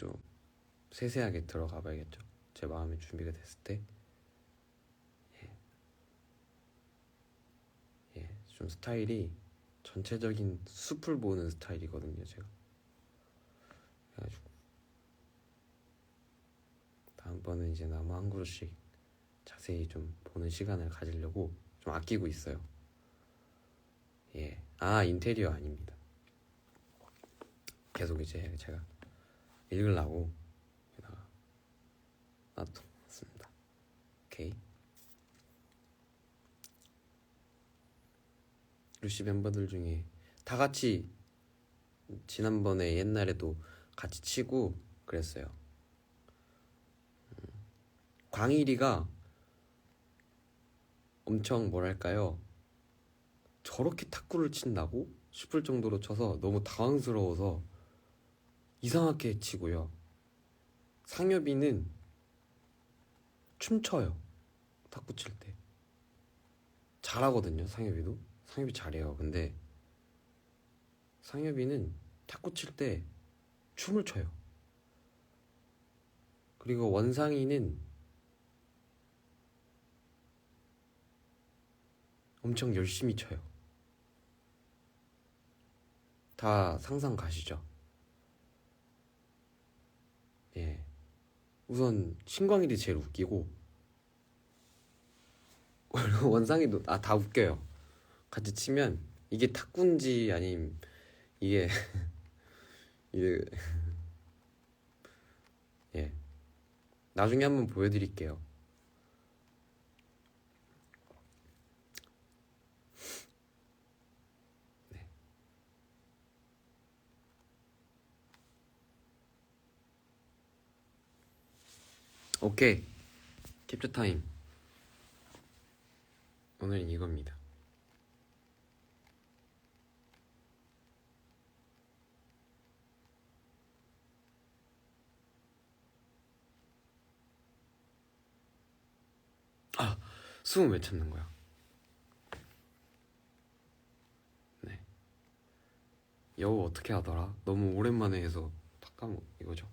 좀 세세하게 들어가 봐야겠죠. 제 마음의 준비가 됐을 때. 예. 예, 좀 스타일이 전체적인 숲을 보는 스타일이거든요, 제가. 그래가지고 다음번은 이제 나무 한 그루씩 자세히 좀 보는 시간을 가지려고 좀 아끼고 있어요. 예, 아 인테리어 아닙니다. 계속 이제 제가 읽으려고 여기다가 놔뒀습니다. 오케이. 루시 멤버들 중에 다 같이 지난번에 옛날에도 같이 치고 그랬어요. 음, 광일이가 엄청 뭐랄까요? 저렇게 탁구를 친다고 싶을 정도로 쳐서 너무 당황스러워서 이상하게 치고요. 상엽이는 춤춰요. 탁구 칠 때. 잘하거든요, 상엽이도. 상엽이 잘해요. 근데 상엽이는 탁구 칠 때 춤을 춰요. 그리고 원상이는 엄청 열심히 쳐요. 다 상상 가시죠? 예. 우선 신광일이 제일 웃기고 원상이도 아 다 웃겨요. 같이 치면 이게 탁구인지 아님 이게 이게 예. 나중에 한번 보여드릴게요. 네. 오케이. 캡처 타임. 오늘은 이겁니다. 아, 숨은 왜 참는 거야? 네. 여우 어떻게 하더라? 너무 오랜만에 해서 다 까먹 이거죠.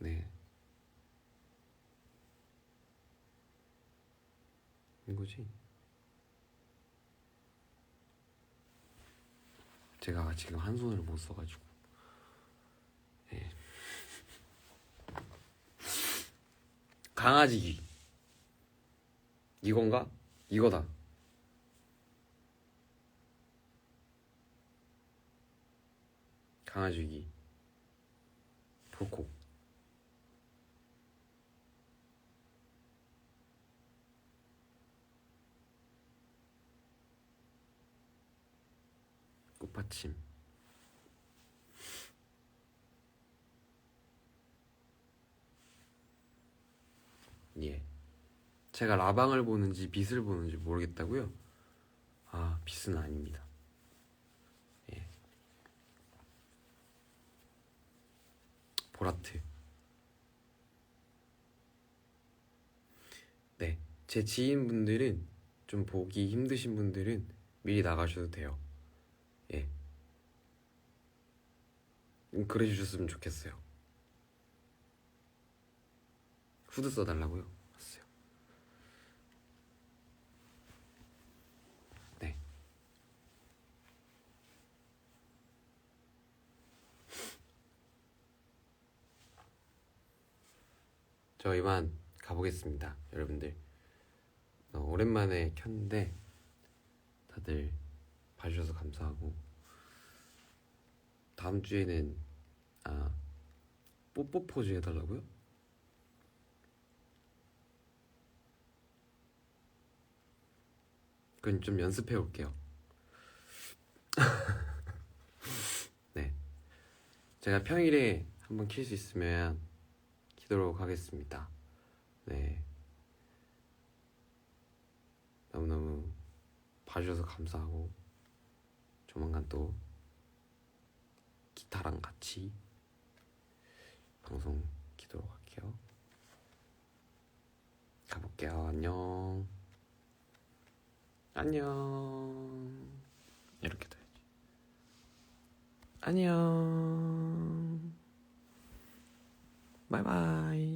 네. 이거지. 제가 지금 한 손을 못 써가지고. 예. 강아지기. 이건가? 이거다. 강아지기. 볼콕. 꽃받침. 예. 제가 라방을 보는지 빛을 보는지 모르겠다고요? 아, 빛은 아닙니다. 예. 보라트. 네. 제 지인분들은 좀 보기 힘드신 분들은 미리 나가셔도 돼요. 예. 음, 그래 주셨으면 좋겠어요. 후드 써달라고요? 알았어요. 네. 저 이만 가보겠습니다, 여러분들. 어, 오랜만에 켰는데 다들 봐주셔서 감사하고 다음 주에는 아 뽀뽀 포즈 해달라고요? 그건 좀 연습해 올게요. 네, 제가 평일에 한번 킬 수 있으면 키도록 하겠습니다. 네, 너무너무 봐주셔서 감사하고 조만간 또 기타랑 같이 방송 키도록 할게요. 가볼게요. 안녕. 안녕. 이렇게 둬야지. 안녕. 바이바이.